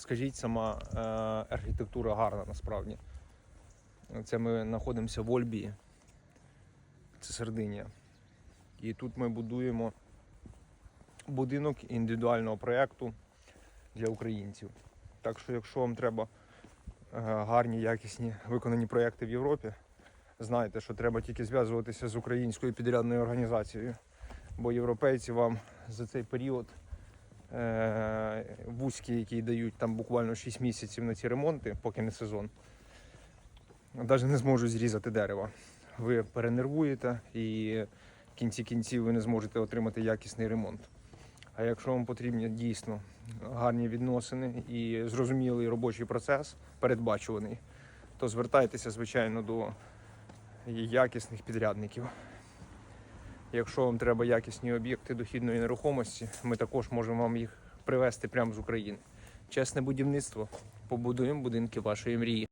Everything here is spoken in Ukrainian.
скажіть, сама е, архітектура гарна насправді. Це ми знаходимося в Ольбії, це Сардинія. І тут ми будуємо будинок індивідуального проєкту для українців. Так що, якщо вам треба е, гарні, якісні виконані проєкти в Європі, знайте, що треба тільки зв'язуватися з українською підрядною організацією. Бо європейці вам за цей період вузькі, які дають там буквально 6 місяців на ці ремонти, поки не сезон, навіть не зможуть зрізати дерева. Ви перенервуєте і в кінці кінців ви не зможете отримати якісний ремонт. А якщо вам потрібні дійсно гарні відносини і зрозумілий робочий процес, передбачуваний, то звертайтеся, звичайно, до якісних підрядників. Якщо вам треба якісні об'єкти дохідної нерухомості, ми також можемо вам їх привезти прямо з України. Чесне будівництво. Побудуємо будинки вашої мрії.